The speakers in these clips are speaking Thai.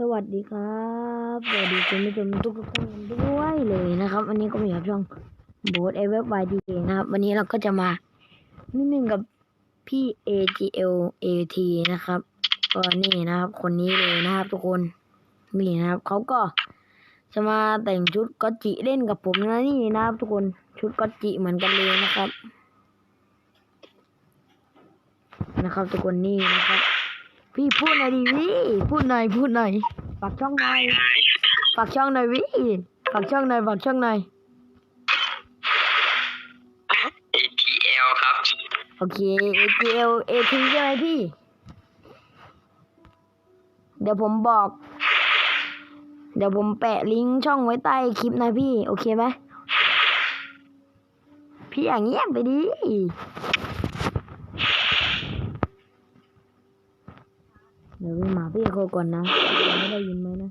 สวัสดีครับสวัสดีคุณผู้ชมทุกๆท่านด้วยเลยนะครับ วันนี้ก็มีช่องโบสเอเวอร์บายดีนะครับ วันนี้เราก็จะมานิดนึงกับพี่ AGL AT นะครับก็นี่นะครับ คนนี้เลยนะครับทุกคนนี่นะครับเขาก็จะมาแต่งชุดก็จิเล่นกับผมนะนี่นะครับ ทุกคนชุดก็จิเหมือนกันเลยนะครับ นะครับ ทุกคนนี่นะครับ พี่พูดหน่อยดิพี่พูดหน่อยพูดหน่อยฝากช่องหน่อยฝากช่องหน่อยพี่ฝากช่องหน่อยฝากช่องหน่อย ATL ครับ โอเค ATL AT ใช่ไหมพี่ เดี๋ยวผมบอก เดี๋ยวผมแปะลิงก์ช่องไว้ใต้คลิปนะพี่ โอเคไหมพี่อย่างเงียบไปดิเดี๋ยว พี่หมาพี่โคก่อนนะไม่ได้ยินไหมนะ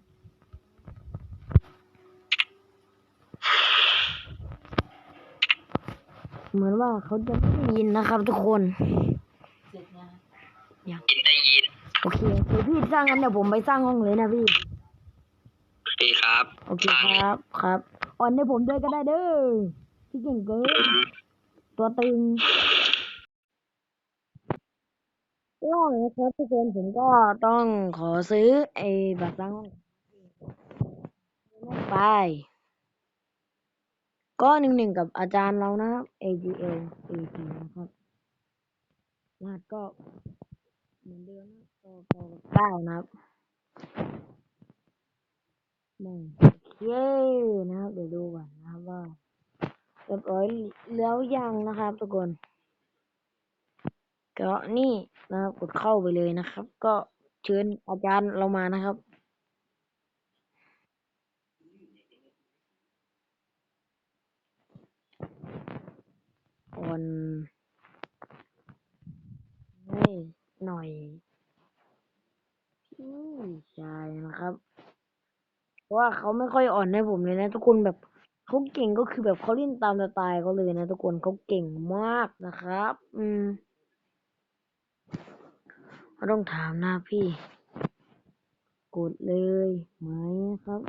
เหมือนว่าเขาจะไม่ได้ยินนะครับ ทุกคนยินได้ยินโอเคเดี๋ยวพี่สร้างกันเดี๋ยวผมไปสร้างห้องเลยนะพี่ดีครับ โอเคฟังครับครับอ่อนให้ผมด้วยก็ได้เด้อพี่เก่งเกินตัวตึง ก็นะครับทุกคนผมก็ต้องขอซื้อ ไอ้บัตรสร้างห้องไปก็หนึ่งหนึ่งกับอาจารย์เรานะครับ AGL AT นะครับรหัสก็เหมือนเดิมนะก็ก็เก้านะครับม่โอเคนะครับ เดี๋ยวดูก่อนนะครับว่าเรียบร้อยแล้วยังนะครับทุกคน ก็นี่นะครับกดเข้าไปเลยนะครับ ก็เชิญอาจารย์เรามานะครับออนให้หน่อยพี่ชายนะครับ เพราะว่าเขาไม่ค่อยอ่อนให้ผมเลยนะ ทุกคนแบบเขาเก่งก็คือแบบเขาเล่นตามสไตล์เขาเลยนะ ทุกคนเขาเก่งมากนะครับ อืม ก็ต้องถามนะพี่ กดเลยไหมครับ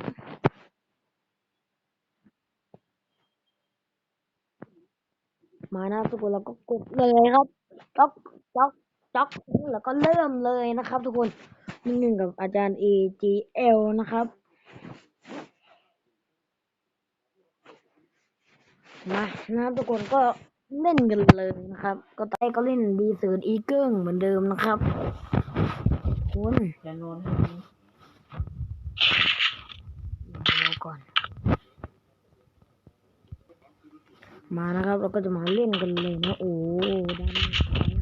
มานะทุกคนเราก็กดเลยครับจ๊อกจ๊อกจ๊อกแล้วก็เริ่มเลยนะครับ ทุกคนหนึ่งหนึ่งกับอาจารย์ AGL นะครับมานะครับทุกคนก็ เล่นกันเลยนะครับ ก็ไต้ก็เล่นดีเสืดอีเกิ้งเหมือนเดิมนะครับคุณจะนอนดูก่อน มานะครับ เราก็จะมาเล่นกันเลยนะ โอ้ด้าน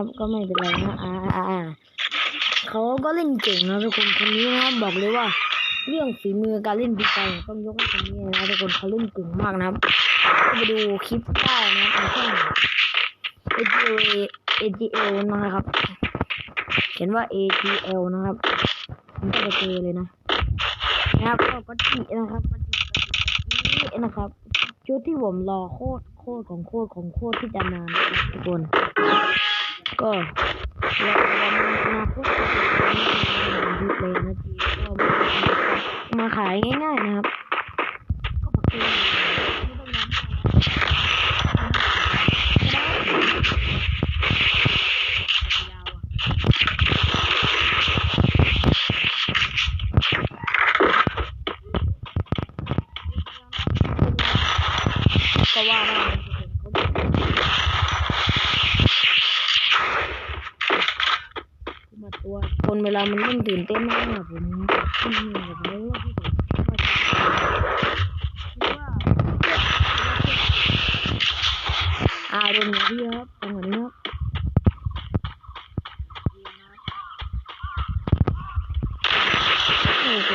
นะครับ ก็ไม่เป็นไรนะอ่าอ่าอ่าเขาก็เล่นเก่งนะทุกคนคนนี้นะบอกเลยว่า เรื่องฝีมือการเล่นปีไก่ต้องยกให้คนนี้นะทุกคนเขาเล่นเก่งมากนะครับไปดูคลิปได้นะในช่อง AGL AGL นะครับ เขียนว่า AGL นะครับมันก็จะเจอเลยนะนะครับก็ก็จินะครับก็จิก็จิก็จินะครับ ชุดที่ผมรอโคตรโคตรของโคตรของโคตรที่จะมานะทุกคน ก็รอวันอนาคตดีเลยนะจีก็มาขายง่ายๆนะครับ ก็ปักเกไม่ต้องย้ำยาวอะก็ว่าได้นะทุกคนเขามาตัวคน เวลามันเล่นตื่นเต้นมากผมเหนื่อยแบบนี้ว่าที่ผมว่าจะคือว่าอ่าโดนอย่างที่ครับจังหวะนี้ครับโอ้โห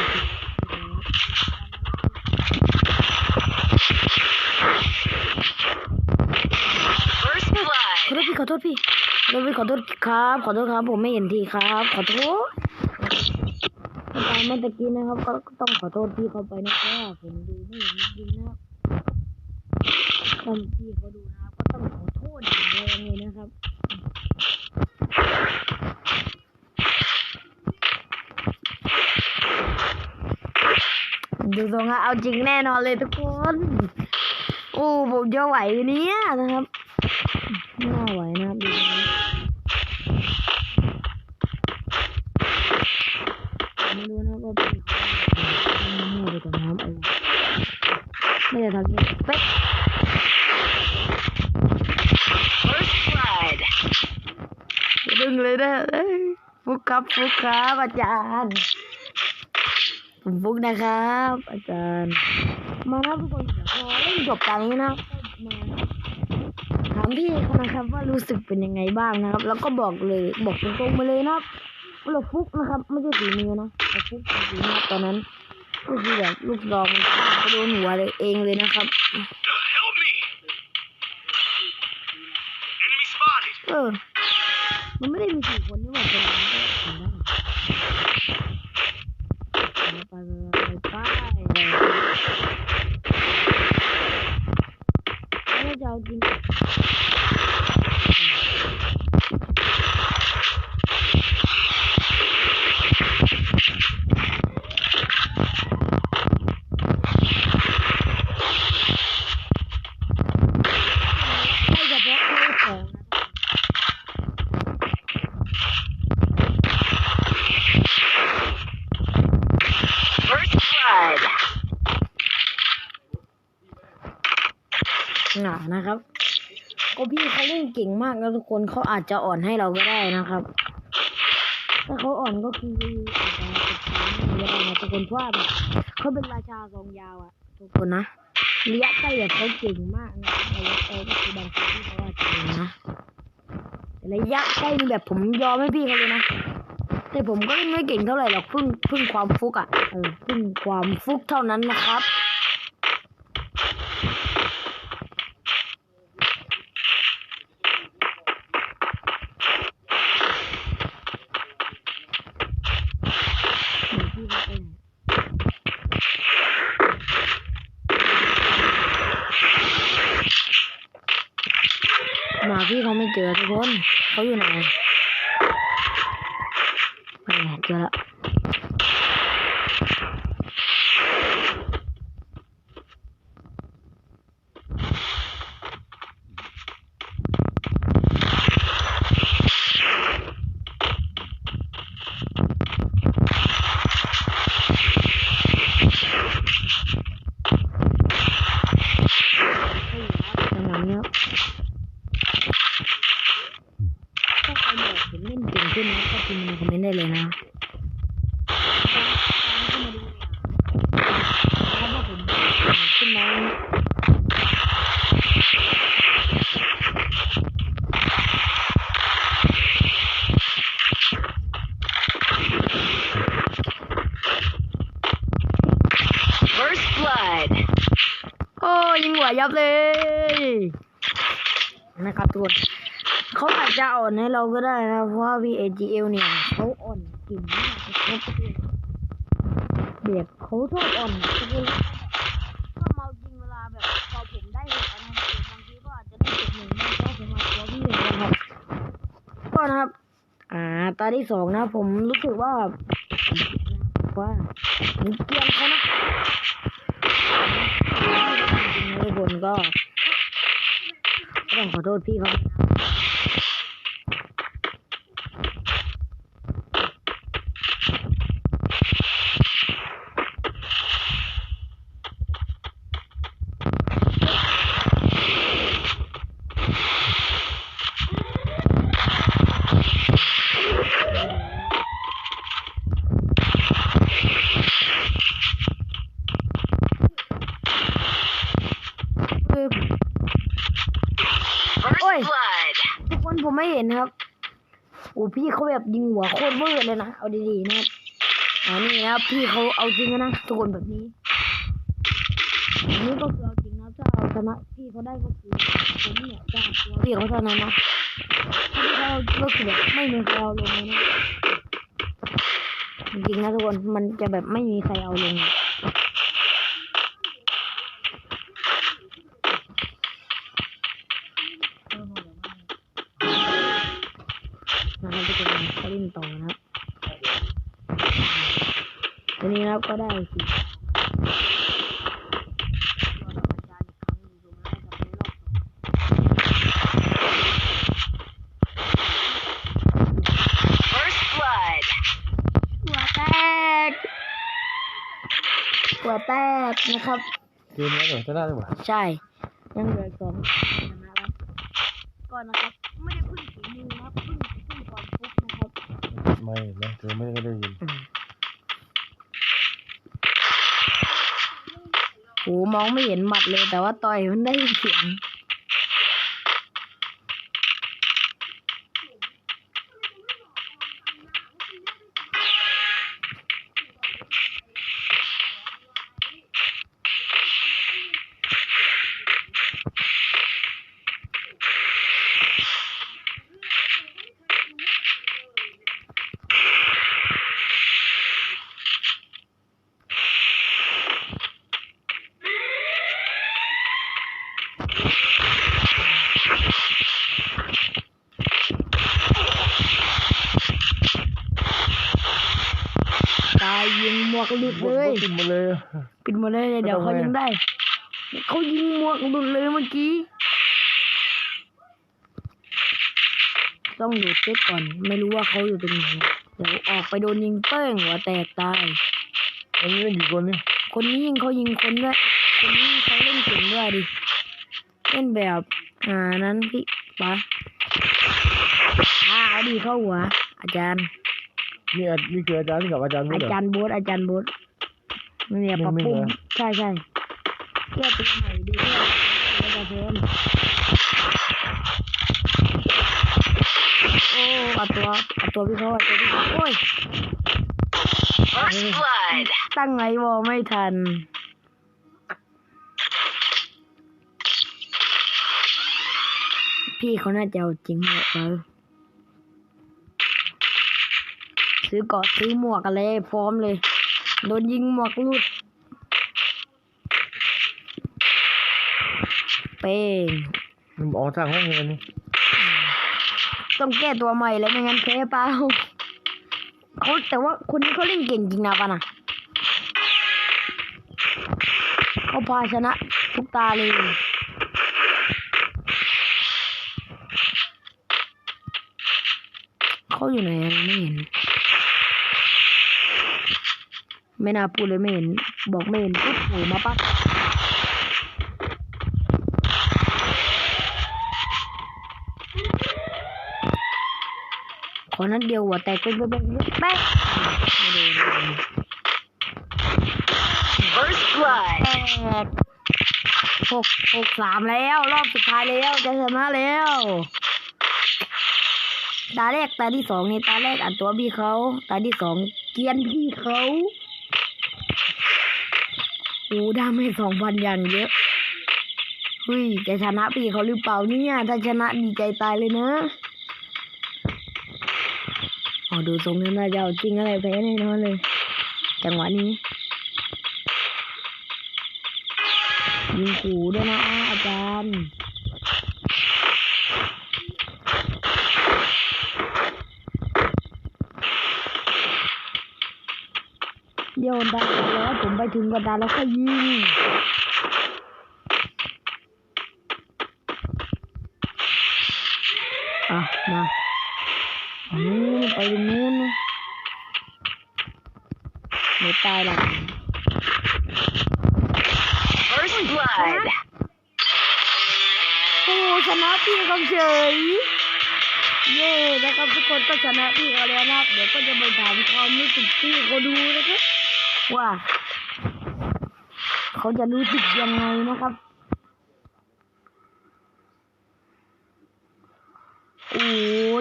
First blood. ขอโทษพี่ขอ โทษพี่ขอโทษพี่ขอโทษครับ ขอโทษครับ ผมไม่เห็นทีครับ ขอโทษตามเมื่อตะกี้นะครับ ก็ต้องขอโทษพี่เขาไปนะครับผมดูไม่เห็นจริงนะครับตามพี่เขาดูนะครับก็ต้องขอโทษอย่างแรงเลยนะครับดูทรงะเอาจริงแน่นอนเลยทุกคนโอ้ผมจะไหวเนี้ยนะครับไม่น่าไหวนะครับดู ไม่ได้ทำเนี่ยเป๊ะ First blood. ดึงเลยนะเอ้ยฟุกครับฟุกครับอาจารย์ผมฟุกนะครับ อาจารย์ มานะทุกคนเดี๋ยวพอเล่นจบการนี้นะมาถามพี่เขานะครับว่ารู้สึกเป็นยังไงบ้างนะครับ แล้วก็บอกเลยบอกตรงๆมาเลยนะครับว่าเราฟุกนะครับ ไม่ใช่ฝีมือนะเราฟุกจริงๆนะตอนนั้น ก็คือแบบลูกดองมันข้ามไปโดนหัวเลยเองเลยนะครับ Help me! Enemy spotted! เออ มันไม่ได้มีสี่คนนี่หว่าคนนั้นก็ทำได้ไปไปไปไปไม่จะเอาจริง ให้เฉพาะคู่ของนะ First blood. หนานะครับ ก็พี่เขาเล่น เก่งมากแล้วทุกคนเขาอาจจะอ่อนให้เราก็ได้นะครับ ถ้าเขาอ่อนก็คืออาจจะติดตามไม่ได้นะทุกคนเพราะแบบเขาเป็นราชาทรงยาวอะทุกคนนะระยะใกล้แบบเขาเก่งมากนะระยะไกลก็คือบางที่เขาอาจจะเก่งนะแต่ระยะใกล้นี่แบบผมยอมให้พี่เขาเลยนะแต่ผมก็ไม่เก่งเท่าไหร่หรอกพึ่งพึ่งความฟุกอะเออพึ่งความฟุกเท่านั้นนะครับ พี่เขาไปไหนหมาพี่เขาไม่เจอทุกคนเขาอยู่ไหนไปไหนเจอละจังหวะเนี้ยถ้าใครบอกผมเล่นเก่งขึ้นนะก็พิมพ์ในคอมเมนต์ได้เลยนะ ว ยับเลยนะครับทุกคนเขาอาจจะอ่อนให้เราก็ได้นะ เพราะว่า VAGL เนี่ยเขาอ่อนเกิ่งมากนะครับเด็กเขาชอบอ่อนทุกคนก็เมาจริงเวลาแบบพอผมได้หกคะแนนเองบางทีก็อาจจะได้เจ็ดหนึ่งบ้างเพราะผมมาตัวพี่เองนะครับก็นะครับ อ่า ตาที่สองนะ ผมรู้สึกว่าว่าผมเกียนเขานะ นก็ต้องขอโทษพี่เขานะ คือ First Oi. blood. ทุกคน ผมไม่เห็นครับโอ้พี่เขาแบบยิงหัวโคตรเวอร์เลยนะ เอาดีๆนะครับอ่านี่นะครับพี่เขาเอาจริงนะทุกคนแบบนี้อันนี้ก็คือเอาจริงนะถ้าเอาชนะพี่เขาได้ก็คือผมเนี่ยจะตัวพี่เขาเท่านั้นนะถ้าพี่เขาก็คือแบบไม่มีใครเอาลงเลยนะจริงนะทุกคนมันจะแบบไม่มีใครเอาลงนะ วันนี้นะครับก็ได้สิ First blood. หัวแตกหัวแตกนะครับเกมนี้เดี๋ยวจะได้หรือเปล่าใช่ ยังเหลืออกสองชนะแล้วก่อนนะครับ ไม่ได้พึ่งฝีมือนะครับพึ่งพึ่งก่อนฟุกนะครับ ไม่นะเธอไม่ได้ยิน โหมองไม่เห็นหมัดเลยแต่ว่าต่อยมันได้เสียง ตา ยยิงหมวกหลุดเลยกินมาเลยปิดหมดเลยเดี๋ยวไม่เขาต้องยิงได้เขายิงหมวกหลุดเลยเมื่อกี้ ต้องดูเช็คก่อน ไม่รู้ว่าเขาอยู่ตรงไหนเดี๋ยวออกไปโดนยิงเป้งหัวแตกตายอันนี้เล่นกี่คนนี่คนนี้ยิงเขายิงคนด้วยคนนี้เขาเล่นเก่งด้วยดิเล่นแบบอ่านั้นพี่ปะอ่าเอาดีเข้าหัว อาจารย์ นี่อานี่คืออาจารย์กับอาจารย์พูอาดเหรอ จารย์โบ๊ทอาจารย์โบ๊ทเนี่ยยังปรับไม่ปรุงเหรอ ใช่ใช่แก้ตัวใหม่ดีด้วยอาจารย์เพิ่มโอ้เอาตัวเอาตัวพี่เขาเอาตัวพี่เขาโอ้ย First blood. ตั้งไงวอไม่ทัน พี่เขาน่าจะเอาจริงเลยเอ ซื้อเกาะซื้อหมวกอะไรให้พร้อมเลย โดนยิงหมวกหลุดเป้งมันออกจากห้องเรียนนี่ต้องแก้ตัวใหม่เลยไม่งั้นแพ้เปล่าเขาแต่ว่าคนนี้เขาเล่นเก่งจริงนะปะนะเขาพาชนะทุกตาเลยเขาอยู่ไหนอะไม่เห็น ไม่น่าพูดเลยไม่เห็น บอกไม่เห็นปุ๊บโผล่มาปั๊บขอนัดเดียวหัวแตกเป็นเป็นเป็นแป๊ะไม่โดน First blood. แตกหกหกสามแล้ว รอบสุดท้ายแล้วจะชนะแล้วตาแรกตาที่สองนี่ตาแรกอัดตัวพี่เขา ตาที่สองเกรียนพี่เขา โอ้ดาเมจสองพันอย่างเยอะเฮ้ยจะชนะปีเขาหรือเปล่าเนี่ย ถ้าชนะดีใจตายเลยนะอ๋อดูทรงนี้น่าจะเอาจริงอะไรแพ้แน่นอนเลย จังหวะนี้ยิงขู่ด้วยนะอาจารย์ เดี๋ยวดาแล้วผมไปถึงกระดาแล้วก็ยิงอะมาอืมไปตรงนู้นนะไม่ตายหรอก First blood. โอ้ชนะพี่เขาเฉยเย้นะครับทุกคนก็ชนะพี่เขาแล้วนะครับเดี๋ยวก็จะไปถามความรู้สึกพี่เขาดูนะครับ ว่า เขาจะรู้สึกยังไงนะครับโอ้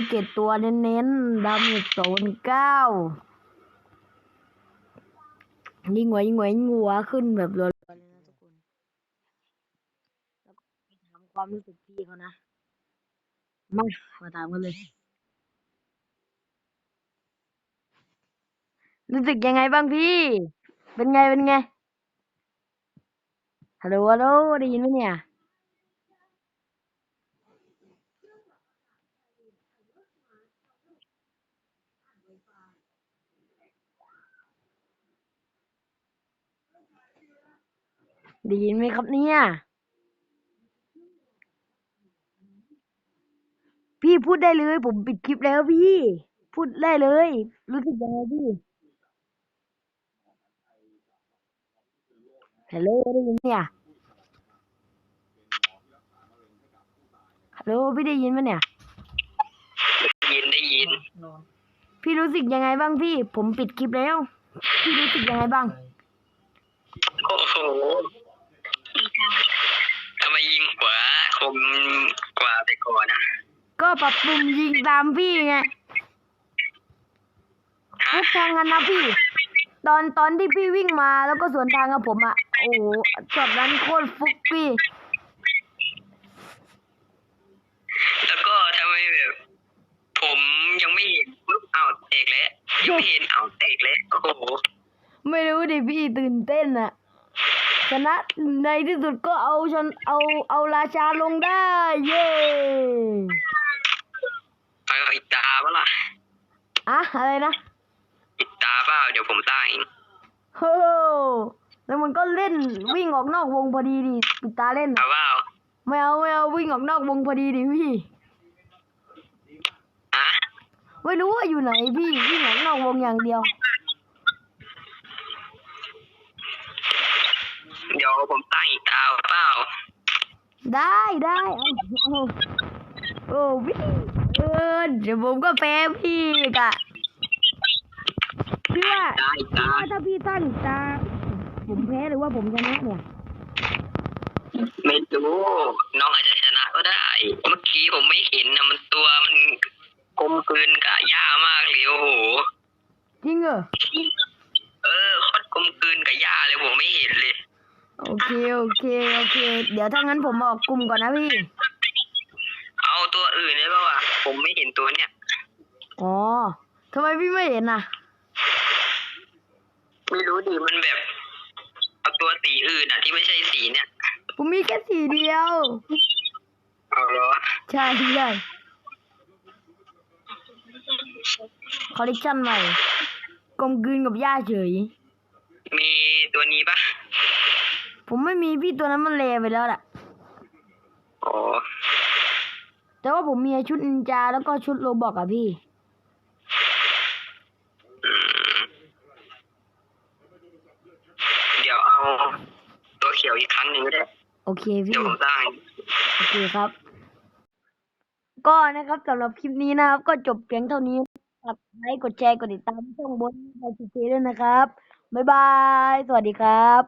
เจ็ดตัวเน้นๆดาเมจสองเก้ายิ่งหัวยิ่งหัวยิ่งหัวขึ้นแบบรัวๆเลยนะทุกคนแล้วก็ไปถามความรู้สึกพี่เขานะมามาถามกันเลย รู้สึกยังไงบ้างพี่ เป็นไงเป็นไง ฮัลโหลฮัลโหลได้ยินไหมเนี่ย ได้ยินไหมครับเนี่ย พี่พูดได้เลย ผมปิดคลิปแล้วพี่ พูดได้เลย รู้สึกยังไงพี่ ฮัลโหลได้ยินไหมเนี่ยฮัลโหลพี่ได้ยินไหมเนี่ยยินได้ยิน พี่รู้สึกยังไงบ้างพี่ ผมปิดคลิปแล้ว พี่รู้สึกยังไงบ้าง โอ้โหทำไมยิงขวาคมกว่าไปก่อนอะ ก็ปรับปรุงยิงตามพี่ไงทุกทางกันนะพี่ ตอนตอนที่พี่วิ่งมาแล้วก็สวนทางกับผมอะโอ้โหช็อตนั้นโคตรฟุกพี่แล้วก็ทำไมแบบ ผมยังไม่เห็นปุ๊บเอาแตกแล้วยังไม่เห็นเอาแตกแล้วโอ้โหไม่รู้ดิพี่ตื่นเต้นอะชนะในที่สุดก็เอาชนเอาเอาราชาลงได้ เย้เอาอีกตาเปะล่ะอะอะไรนะอีกตาเปล่าเดี๋ยวผมตั้งเองโฮ้ แล้วมันก็เล่นวิ่งออกนอกวงพอดีดิปิดตาเล่นเอาอะเปล่าไม่เอาไม่เอาวิ่งออกนอกวงพอดีดิพี่อะไม่รู้ว่าอยู่ไหนพี่วิ่งออกนอกวงอย่างเดียว เดี๋ยวผมตั้งอีกตาเปล่าได้ได้เอาเอาโอ้พี่เออเดี๋ยวผมก็แพ้พี่อีกอะพี่ว่าได้อีกพี่ตาว่าถ้าพี่ตั้งตา ผมแพ้หรือว่าผมชนะเนี่ย ไม่รู้น้องอาจจะชนะก็ได้ เมื่อกี้ผมไม่เห็นนะมันตัวมันกลมกลืนกับหญ้ามากเลยโอ้โหจริงเหรอเออโคตรกลมกลืนกับหญ้าเลยผมไม่เห็นเลย โอเคโอเคโอเค เดี๋ยวถ้างั้นผมออกกลุ่มก่อนนะพี่ เอาตัวอื่นได้ป่าวะผมไม่เห็นตัวเนี้ยอ๋อทำไมพี่ไม่เห็นน่ะ ไม่รู้ดิมันแบบเอา ตัวสีอื่นอะ ที่ไม่ใช่สีเนี้ยผมมีแค่สีเดียว เอาเหรอใช่ใช่คอลเลกชันใหม่กลมกลืนกับหญ้าเฉย มีตัวนี้ปะผมไม่มีพี่ตัวนั้นมันเลไปแล้วแหละอ๋อแต่ว่าผมมีชุดนินจาแล้วก็ชุดโรบอกอะพี่ อืมเดี๋ยวเอาตัวเขียวอีกครั้งหนึ่งก็ได้ โอเคพี่เดี๋ยวผมตั้งโอเคครับ ก็นะครับสำหรับคลิปนี้นะครับ ก็จบเพียงเท่านี้กดไลค์กดแชร์กดติดตามช่องบนไอซีด้วยนะครับ บ๊ายบาย สวัสดีครับ